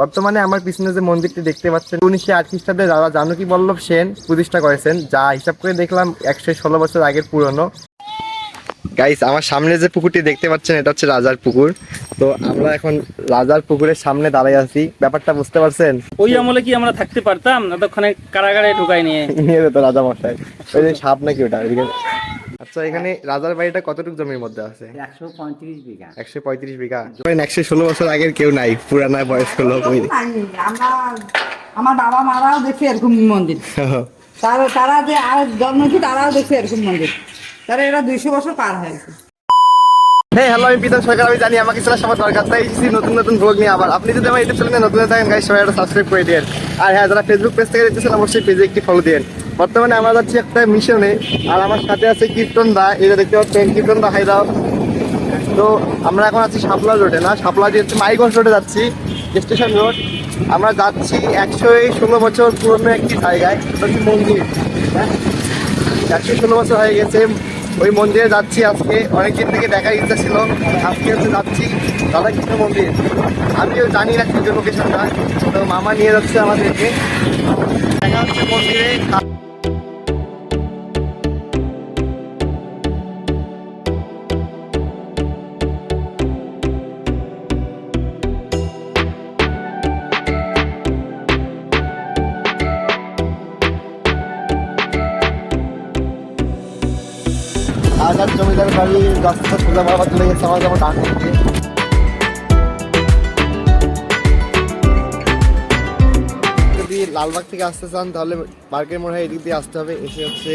বর্তমানে আমার পিছনে যে মন্দিরটি দেখতে পাচ্ছেন, উনিশশো আট খ্রিস্টাব্দে রাজা জানকী বল্লভ সেন প্রতিষ্ঠা করেছেন, যা হিসাব করে দেখলাম একশো ষোলো বছর আগের পুরনো। গাইস আমার সামনে যে পুকুরটি দেখতে পাচ্ছেন এটা হচ্ছে রাজার পুকুর। তো আমরা এখন রাজার পুকুরের সামনে দাঁড়াই আছি। ব্যাপারটা বুঝতে পারছেন? ওই আমলে কি আমরা থাকতে পারতাম? এতক্ষণে কারাগারে ঢুকাই নিয়ে। নিয়ে যেত রাজা মশাই ওই যে সাপ নাকি ওটা? ওইদিকে আচ্ছা এখানে রাজার বাড়িটা কতটুকু জমির মধ্যে আছে? একশো পঁয়ত্রিশ বিঘা। একশো পঁয়ত্রিশ বিঘা। একশো ষোলো বছর আগের কেউ নাই পুরানা বয়স্ক লোক ওই আমার বাবা মারাও দেখছে এরকম মন্দির। তারা তারা যে আর জন্ম কি তারাও দেখছে এরকম মন্দির। তারা এরা দুইশো বছর পার হয়েছে হ্যাঁ হ্যালো, আমি পিতন সরকার, আমি জানি আমাকে ছেলে সবার দরকার, তাই এসেছি নতুন নতুন ব্লগ নিয়ে আবার। আপনি যদি আমার ইউটিউব চ্যানেলে নতুন থাকেন গাইস সবাই একটা সাবস্ক্রাইব করে দিন আর হ্যাঁ যারা ফেসবুক পেজ থেকে দেখতেছেন, অবশ্যই পেজে একটি ফলো দিন বর্তমানে আমরা যাচ্ছি একটা মিশনে আর আমার সাথে আছে কীর্তন দা এটা দেখতে পাচ্ছেন, কীর্তন দা হাই দাও তো আমরা এখন আছি শাপলা রোডে না? শাপলা হচ্ছে মাইগঞ্জ রোডে যাচ্ছি স্টেশন রোড আমরা যাচ্ছি একশো ষোলো বছর পুরনো একটি জায়গায় মন্দির হ্যাঁ? একশো ষোলো বছর হয়ে গেছে। ওই মন্দিরে যাচ্ছি আজকে। অনেকদিন থেকে দেখার ইচ্ছা ছিল, আজকে হচ্ছে যাচ্ছি রাধাকৃষ্ণ মন্দির। আমিও জানি না কিন্তু লোকেশনটা তো মামা নিয়ে যাচ্ছে আমাদেরকে। দেখা হচ্ছে মন্দিরে আজাদ জমিদার বাড়ি রাস্তা সোজা বাবা চলে গেছে আমার যেমন ডাক হচ্ছে যদি লালবাগ থেকে আসতে চান, তাহলে পার্কের মনে হয় এদিক দিয়ে আসতে হবে, এসে হচ্ছে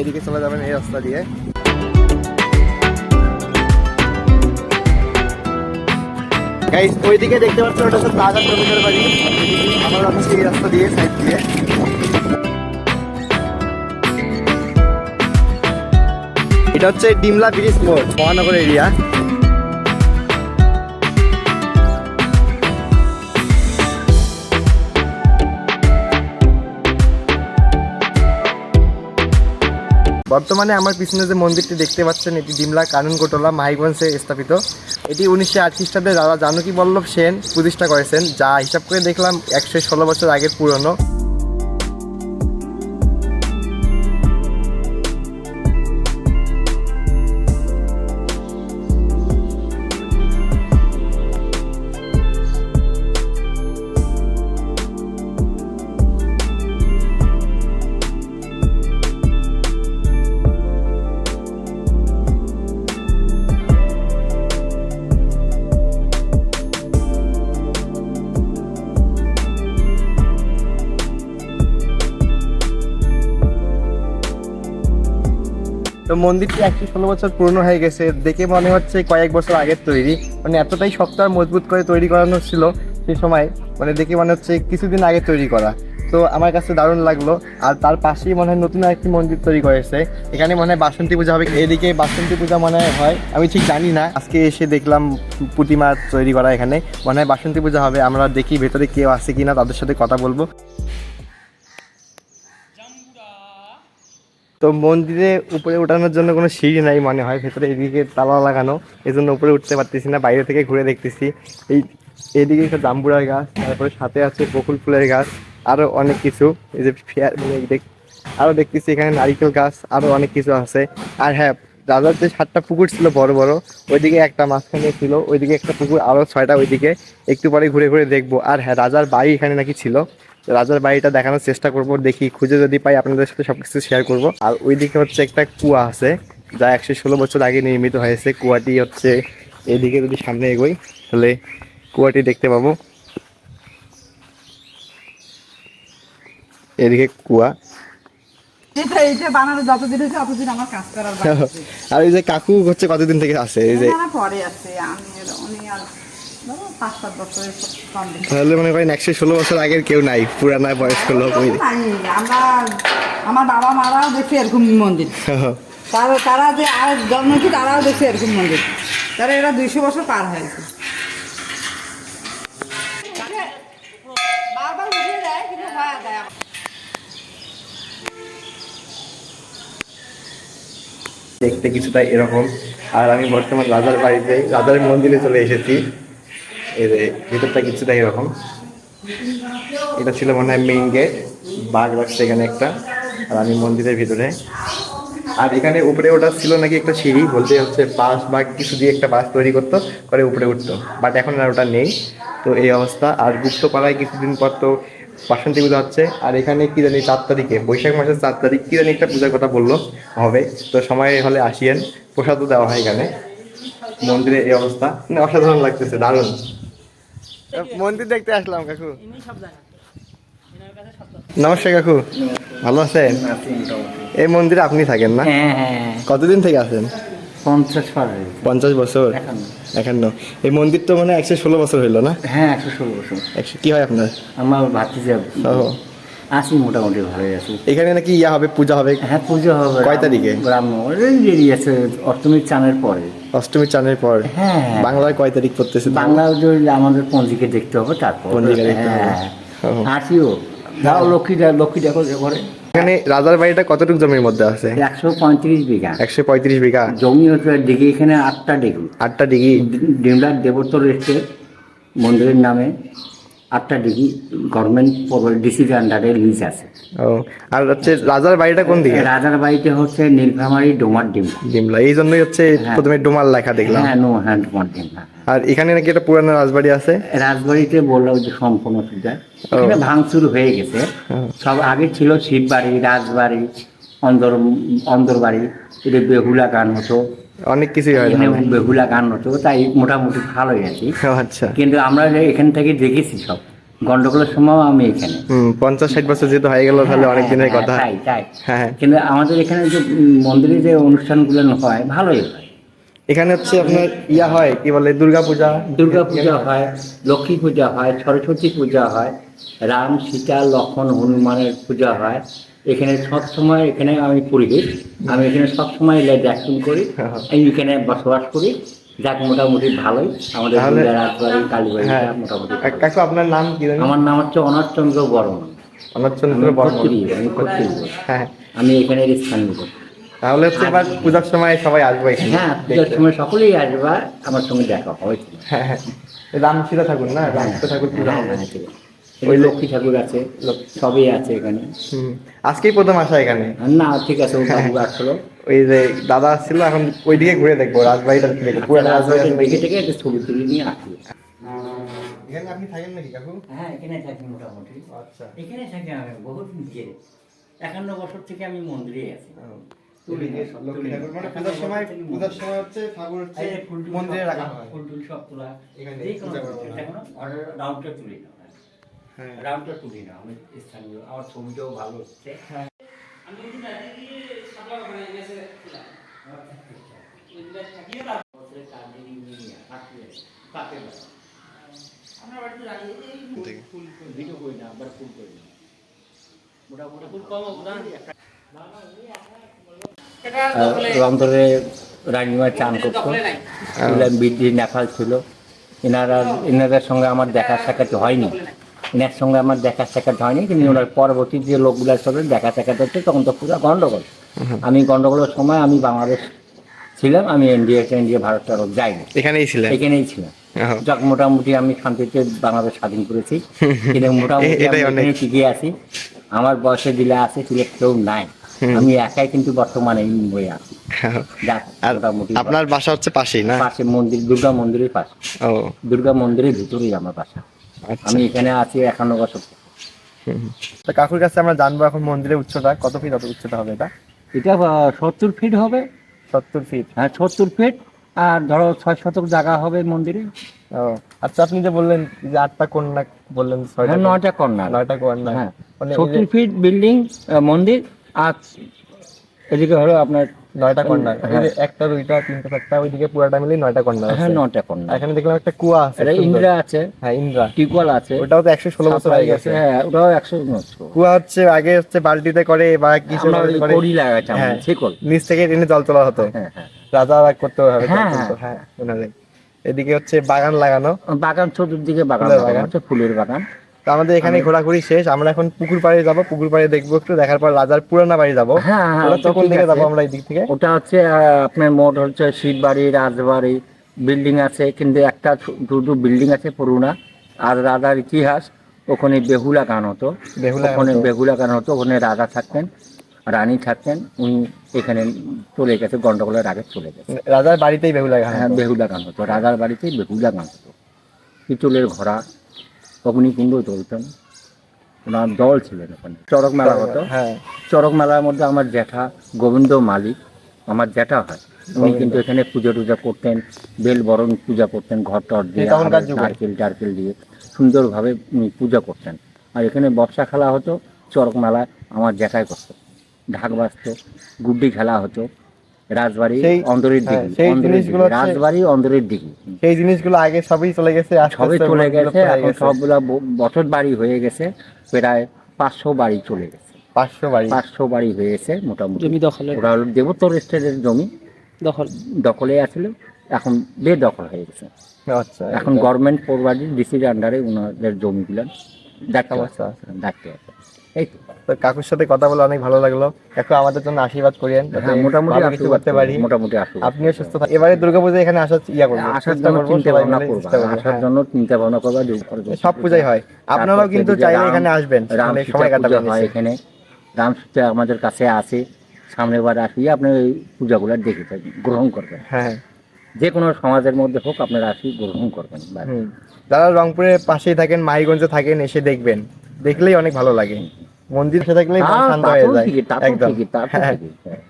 এদিকে চলে যাবেন এই রাস্তা দিয়ে। গাইস ওইদিকে দেখতে পাচ্ছেন, ওটা হচ্ছে আজাদ জমিদার বাড়ি। আমার এই রাস্তা দিয়ে সাইড দিয়ে। এটা হচ্ছে ডিমলা ব্রিজ মোড়, মহানগর এরিয়া। বর্তমানে আমার পিছনে যে মন্দিরটি দেখতে পাচ্ছেন, এটি ডিমলা কানুনগোটলা মাহিগঞ্জে স্থাপিত। এটি উনিশশো আট খ্রিস্টাব্দে রাজা জানকী বল্লভ সেন প্রতিষ্ঠা করেছেন, যা হিসাব করে দেখলাম একশো ষোলো বছর আগের পুরনো। মন্দিরটি একশো ষোলো বছর পুরনো হয়ে গেছে। দেখে মনে হচ্ছে কয়েক বছর আগের তৈরি। মানে এতটাই শক্ত আর মজবুত করে তৈরি করানো ছিল সে সময়। মানে দেখে মনে হচ্ছে কিছুদিন আগে তৈরি করা। তো আমার কাছে দারুণ লাগল। আর তার পাশেই মনে হয় নতুন একটি মন্দির তৈরি করেছে। এখানে মনে হয় বাসন্তী পূজা হবে। এদিকে বাসন্তী পূজা মনে হয়। আমি ঠিক জানি না। আজকে এসে দেখলাম প্রতিমা তৈরি করা এখানে। মনে হয় বাসন্তী পূজা হবে। আমরা দেখি ভেতরে কেউ আছে কিনা তাদের সাথে কথা বলব। তো মন্দিরে উপরে ওঠানোর জন্য কোনো সিঁড়ি নাই মনে হয়, ভেতরে এদিকে তালা লাগানো। এই জন্য উপরে উঠতে পারতেছি না, বাইরে থেকে ঘুরে দেখতেছি। এই, এদিকে একটা জাম্বুরার গাছ, তারপরে সাথে আছে বকুল ফুলের গাছ আরও অনেক কিছু। এই যে ফেয়ার মানে আরও দেখতেছি এখানে নারিকেল গাছ আরও অনেক কিছু আছে। আর হ্যাঁ রাজার যে সাতটা পুকুর ছিল বড় বড়, ওইদিকে একটা মাঝখানে ছিল, ওইদিকে একটা পুকুর আরও ছয়টা ওইদিকে। একটু পরে ঘুরে ঘুরে দেখব। আর হ্যাঁ রাজার বাড়ি এখানে নাকি ছিল। রাজার বাড়িটা দেখানোর চেষ্টা করব দেখি খুঁজে যদি পাই আপনাদের সাথে সবকিছু শেয়ার করব। আর ওইদিকে হচ্ছে একটা কুয়া আছে যা একশো ষোলো বছর আগে নির্মিত হয়েছে। কুয়াটি হচ্ছে এদিকে যদি সামনে এগোই তাহলে কুয়াটি দেখতে পাবো। এদিকে কুয়া। আর এই যে কাকু হচ্ছে কতদিন থেকে আছে? এই যে পরে আছে আমি তাহলে মনে করেন একশো ষোলো বছর আগের কেউ নাই পুরানা বয়স্ক লোক ওই আমরা আমার বাবা মারাও দেখছে এরকম মন্দির। তারা তারা যে আর জন্ম কি তারাও দেখছে এরকম মন্দির। তারা এরা দুইশো বছর পার হয়েছে। দেখতে কিছুটা এরকম। আর আমি বর্তমান রাজার বাড়িতে রাজার মন্দিরে চলে এসেছি। যে ভিতরটা কিছুটা এরকম। এটা ছিল মনে হয় মেইন গেট বাঘ রাখছে এখানে একটা আমি মন্দিরের ভিতরে। আর এখানে উপরে ওটা ছিল নাকি একটা সিঁড়ি, বলতে হচ্ছে বাঁশ বা কিছু দিয়ে একটা বাস তৈরি করতো, করে উপরে উঠতো। বাট এখন আর ওটা নেই। তো এই অবস্থা। আর গুপ্তপাড়ায় কিছুদিন পর তো বাসন্তী পূজা হচ্ছে। আর এখানে কি জানি চার তারিখে, বৈশাখ মাসের চার তারিখ, কি জানি একটা পূজার কথা বলল, হবে। তো সময় হলে আসিয়েন। প্রসাদও দেওয়া হয় এখানে। মন্দিরে এই অবস্থা। মানে অসাধারণ লাগতেছে, দারুণ। মন্দির দেখতে আসলাম কাকু। নমস্কার কাকু। ভালো আছেন? এই মন্দিরে আপনি থাকেন না? হ্যাঁ হ্যাঁ কতদিন থেকে আছেন? পঞ্চাশ পঞ্চাশ বছর? একান্ন। এই মন্দির তো মানে একশো ষোলো বছর হইল না? হ্যাঁ একশো ষোলো বছর। একশো কি হয় আপনার? আমার ভাতিজা ও আছি মোটামুটি ভালোই আছি। এখানে নাকি ইয়া হবে পূজা হবে? হ্যাঁ পুজো হবে। কয় তারিখে? ব্রাহ্মণ ওই দেরি আছে অষ্টমীর চানের পরে। অষ্টমী চানের পর হ্যাঁ। বাংলায় কয় তারিখ পড়তেছে বাংলা আমাদের পঞ্জিকে দেখতে হবে তারপর পঞ্জিকা দেখতে হবে। হ্যাঁ আসিও দাও লক্ষ্মী দা লক্ষ্মী দেখো করে এখানে রাজার বাড়িটা কতটুকু জমির মধ্যে আছে? একশো পঁয়ত্রিশ বিঘা। একশো পঁয়ত্রিশ বিঘা। জমি হচ্ছে ডিগি এখানে আটটা ডিগ্রি আটটা ডিগ্রি ডিমলার দেবতর রেখে মন্দিরের নামে। আটটা ডিগ্রি গভর্নমেন্ট ডিসির আন্ডারে লিজ আছে। ও আর হচ্ছে রাজার বাড়িটা কোন দিকে? রাজার বাড়িতে হচ্ছে নীলফামারি ডোমার ডিম ডিমলা এই জন্যই হচ্ছে হ্যাঁ। প্রথমে ডোমার লেখা দেখলাম। হ্যাঁ নো হ্যাঁ ডোমার ডিম হ্যাঁ। আর এখানে নাকি একটা পুরানো রাজবাড়ি আছে? রাজবাড়িতে বললাম যে সম্পূর্ণ সুবিধা। এখানে ভাঙচুর হয়ে গেছে। সব আগে ছিল শিববাড়ি রাজবাড়ি অন্দর অন্দরবাড়ি। এটা বেহুলা গান হতো। অনেক কিছুই হয়। বেহুলা গান হতো তাই মোটামুটি ভালোই আছি। আচ্ছা। কিন্তু আমরা যে এখান থেকে দেখেছি সব গন্ডগোলের সময়ও আমি এখানে। পঞ্চাশ ষাট বছর যেহেতু হয়ে গেল তাহলে অনেক দিনের হ্যাঁ, কথা। তাই তাই। হ্যাঁ কিন্তু আমাদের এখানে যে মন্দিরে যে অনুষ্ঠানগুলো হয় ভালোই হয়। এখানে হচ্ছে আপনার ইয়া হয় কি বলে দুর্গা পূজা দুর্গা পূজা হয় লক্ষ্মী পূজা হয় সরস্বতী পূজা হয় রাম সীতা লক্ষণ হনুমানের পূজা হয় এখানে সব সময় এখানে আমি পুরোহিত আমি এখানে সব সময় দেখুন করি আমি এখানে বসবাস করি যাক মোটামুটি ভালোই। আমাদের হ্যাঁ। মোটামুটি আর কাকু আপনার নাম কি আমার নাম হচ্ছে অনাথচন্দ্র বর্মন। অনাথচন্দ্র আমি বর্মন। হ্যাঁ। আমি এখানে স্থানীয়। তাহলে হচ্ছে এবার পূজার সময় সবাই আসবে এখানে। হ্যাঁ পূজার সময় সকলেই আসবা আমার সঙ্গে দেখা হবে। হ্যাঁ হ্যাঁ। রাম ঠাকুর না? রাম সীতা ঠাকুর পূজা হ্যাঁ, হবে হ্যাঁ। ওই লক্ষ্মী ঠাকুর আছে সবই আছে এখানে। আজকেই প্রথম আসা এখানে? না ঠিক আছে ও বাবু আসলো। ওই যে দাদা আসছিল এখন ওইদিকে ঘুরে দেখব রাজবাড়িটা দেখব পুরো রাজবাড়ি দেখে থেকে একটা ছবি তুলে নিয়ে আসি। এখানে আপনি থাকেন নাকি কাকু? হ্যাঁ এখানে থাকি মোটামুটি। আচ্ছা। এখানে থাকি আমি বহুত নিজে একান্ন বছর থেকে আমি মন্দিরে আছি। ওইদিকে মানে মন্দিরে। রাখা হয়। ফুল টুল সব তোলা এখানে যে কোনো রাউন্ডটা তুলি না হ্যাঁ। রাউন্ডটা তুলি না আমি স্থানীয় আমার ছবিটাও ভালো হচ্ছে। রংধরে রানীমা চান করতো। বৃদ্ধি নেপাল ছিল। এনারা এনাদের সঙ্গে আমার দেখা সাক্ষাৎ হয়নি। এনার সঙ্গে আমার দেখা সাক্ষাৎ হয়নি কিন্তু ওনার পরবর্তী যে লোকগুলোর সাথে দেখা সাক্ষাৎ হচ্ছে তখন তো পুরো গন্ডগোল। আমি গন্ডগোলের সময় আমি বাংলাদেশ ছিলাম আমি ইন্ডিয়া ইন্ডিয়া ভারত টারত যাইনি। এখানেই ছিলেন? এখানেই ছিলাম। যাক মোটামুটি আমি শান্তিতে বাংলাদেশ স্বাধীন করেছি। কিন্তু মোটামুটি টিকে আছি। আমার বয়সে দিলে আছে দিলে কেউ নাই। আমি একাই কিন্তু বর্তমানে মুম্বই আছি। আপনার বাসা হচ্ছে পাশেই না? পাশে মন্দির দুর্গা মন্দিরের পাশে। ও। দুর্গা মন্দিরের ভিতরেই আমার বাসা। আমি এখানে আছি একান্ন বছর। তো কাকুর কাছে আমরা জানব এখন মন্দিরের উচ্চতা কত ফিট কত উচ্চতা হবে এটা? এটা সত্তর ফিট হবে। সত্তর ফিট হ্যাঁ সত্তর ফিট আর ধরো ছয় শতক জায়গা হবে মন্দিরে। ও আচ্ছা আপনি যে বললেন যে আটটা কন্যা বললেন ছয়টা হ্যাঁ নয়টা কর্নার নয়টা কন্যা। হ্যাঁ মানে সত্তর ফিট বিল্ডিং মন্দির। আর এদিকে হলো আপনার নয়টা এই হ্যাঁ। একটা দুইটা তিনটা চারটা ওইদিকে পুরাটা মিলে নয়টা কন্যা হ্যাঁ নটা কন্যা। এখানে দেখলাম একটা কুয়া আছে এটা ইন্দ্রা আছে। হ্যাঁ ইন্দ্রা। টিকওয়াল আছে। ওটাও তো একশো ষোলো বছর হয়ে গেছে। হ্যাঁ ওটাও একশো বছর। কুয়া হচ্ছে আগে হচ্ছে বালতিতে করে বা কিছু করে। লাগাইছি আমরা, হ্যাঁ। নিচ থেকে টেনে জল তোলা হতো। হ্যাঁ হ্যাঁ। রাজা করতে হবে হ্যাঁ, হ্যাঁ। মনে এদিকে হচ্ছে বাগান লাগানো। বাগান চতুর্দিকে বাগান ফুলের লাগানো বাগান। হচ্ছে ফুলের বাগান। তো আমাদের এখানে ঘোরাঘুরি শেষ। আমরা এখন পুকুর পাড়ে যাব। পুকুর পাড়ে দেখব একটু। দেখার পর রাজার পুরানা বাড়ি যাব। হ্যাঁ, হ্যাঁ, কোন দিকে যাব আমরা এই দিক থেকে। ওটা হচ্ছে আপনার মোট হচ্ছে শিববাড়ি রাজবাড়ি বিল্ডিং আছে। কিন্তু একটা দুটো বিল্ডিং আছে পুরোনা। আর রাজার ইতিহাস ওখানে বেহুলা গান হতো। বেহুলা ওখানে বেহুলা গান হতো। ওখানে রাজা থাকতেন রানী থাকতেন। উনি এখানে চলে গেছে গন্ডগোলের আগে চলে গেছে। রাজার বাড়িতেই বেহুলা গান হ্যাঁ বেহুলা গান হতো। রাজার বাড়িতেই বেহুলা গান হতো। পিতলের ঘোড়া অগ্নিকুণ্ড চলতেন ওনার দল ছিলেন ওখানে। চড়ক মেলা হতো। হ্যাঁ চড়ক মেলার মধ্যে আমার জ্যাঠা গোবিন্দ মালিক আমার জ্যাঠা হয়। উনি কিন্তু এখানে পুজো টুজো করতেন বেল বরণ পূজা করতেন ঘর টর দিয়ে নারকেল টারকেল দিয়ে সুন্দরভাবে উনি পূজা করতেন। আর এখানে বর্ষা খেলা হতো চড়ক মেলায় আমার জ্যাঠাই করতো। ঢাক বাজতো গুড্ডি খেলা হতো রাজবাড়ি অন্দরের হ্যাঁ, দিকে সেই জিনিসগুলো রাজবাড়ি অন্দরের দিকে। সেই জিনিসগুলো আগে সবই চলে গেছে চলে এখন সবগুলা বাড়ি হয়ে গেছে প্রায় পাঁচশো বাড়ি চলে গেছে। পাঁচশো বাড়ি। পাঁচশো বাড়ি হয়েছে মোটামুটি। জমি দখলের ওরা হলো দেবোত্তর স্টেটের জমি। দখল। দখলে আছিল এখন বেদখল হয়ে গেছে। আচ্ছা এখন গভর্নমেন্ট প্রোভাইডেড ডিসির আন্ডারে ওনাদের জমিগুলো দেখতে আচ্ছা, পাচ্ছে দেখতে পাচ্ছে এই তো কাকুর সাথে কথা বলে অনেক ভালো লাগল। কাকু আমাদের জন্য আশীর্বাদ করিয়েন হ্যাঁ মোটামুটি কিছু করতে পারি। মোটামুটি আপনিও সুস্থ থাকেন এবারে দুর্গাপূজা এখানে আসার ইয়া আসার জন্য চিন্তা ভাবনা আসার হ্যাঁ। জন্য চিন্তা ভাবনা করবা সব পূজাই হয়। আপনারাও কিন্তু চাইলে এখানে আসবেন সময় কাটাবেন হয় এখানে। রাম আমাদের কাছে আছে সামনের বার আসি আপনি এই পূজাগুলো দেখে থাকবেন গ্রহণ করবেন। হ্যাঁ যে কোনো সমাজের মধ্যে হোক আপনারা আসি গ্রহণ করবেন যারা রংপুরের পাশেই থাকেন মাইগঞ্জে থাকেন এসে দেখবেন। দেখলেই অনেক ভালো লাগে। মন্দির থাকলেই হ্যাঁ, শান্ত হয়ে যায় একদম। হ্যাঁ। হ্যাঁ।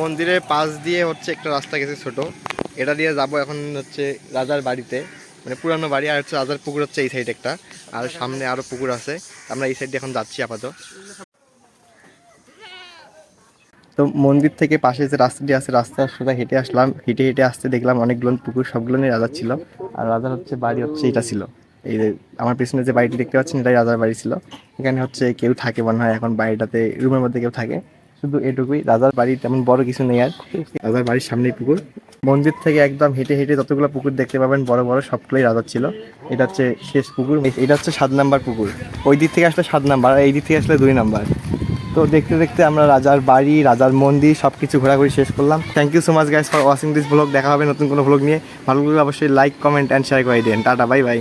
মন্দিরের পাশ দিয়ে হচ্ছে একটা রাস্তা গেছে ছোট। এটা দিয়ে যাব এখন হচ্ছে রাজার বাড়িতে মানে পুরানো বাড়ি আর হচ্ছে রাজার পুকুর হচ্ছে এই সাইড একটা। আর সামনে আরও পুকুর আছে আমরা এই সাইড দিয়ে এখন যাচ্ছি আপাতত। তো মন্দির থেকে পাশে যে রাস্তাটি আছে রাস্তার সোজা হেঁটে আসলাম। হেঁটে হেঁটে আসতে দেখলাম অনেকগুলো পুকুর সবগুলো নিয়ে রাজার ছিল। আর রাজার হচ্ছে বাড়ি হচ্ছে এটা ছিল। এই আমার পিছনে যে বাড়িটি দেখতে পাচ্ছেন, এটাই রাজার বাড়ি ছিল। এখানে হচ্ছে কেউ থাকে মনে হয় এখন বাড়িটাতে, রুমের মধ্যে কেউ থাকে। শুধু এটুকুই, রাজার বাড়ি তেমন বড় কিছু নেই আর। রাজার বাড়ির সামনেই পুকুর। মন্দির থেকে একদম হেঁটে হেঁটে যতগুলো পুকুর দেখতে পাবেন, বড় বড় সবগুলোই রাজার ছিল। এটা হচ্ছে শেষ পুকুর। এটা হচ্ছে সাত নাম্বার পুকুর। ওই দিক থেকে আসলে সাত নাম্বার, আর এই দিক থেকে আসলে দুই নাম্বার। তো দেখতে দেখতে আমরা রাজার বাড়ি, রাজার মন্দির সব কিছু ঘোরাঘুরি শেষ করলাম। Thank you so much guys for watching this blog দেখা হবে নতুন কোনো ব্লগ নিয়ে। ভালো লাগলে অবশ্যই লাইক কমেন্ট অ্যান্ড শেয়ার করে দিন। Tata bye bye